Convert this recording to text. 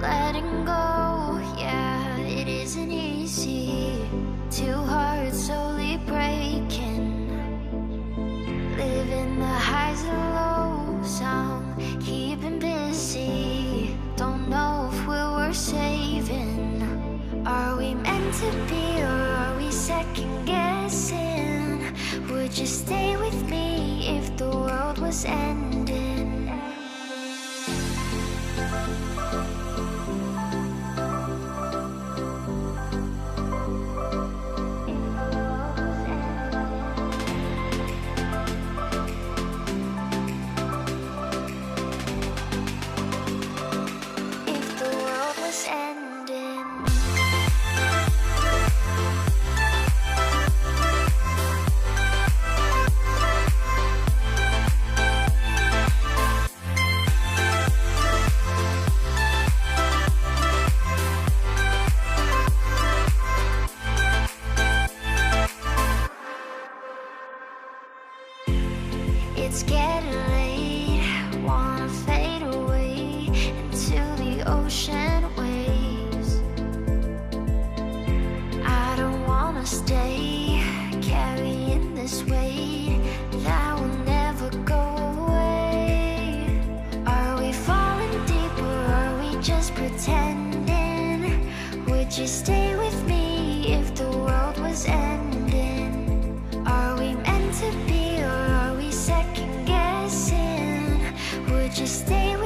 letting go. Yeah, it isn't easy. Two hearts slowly breaking. Living the highs and lows. I'm keeping busy. Don't know if we're worth saving. Are we meant to be or are we second guessing? Would you stay with me if the world was ending? it's getting just stay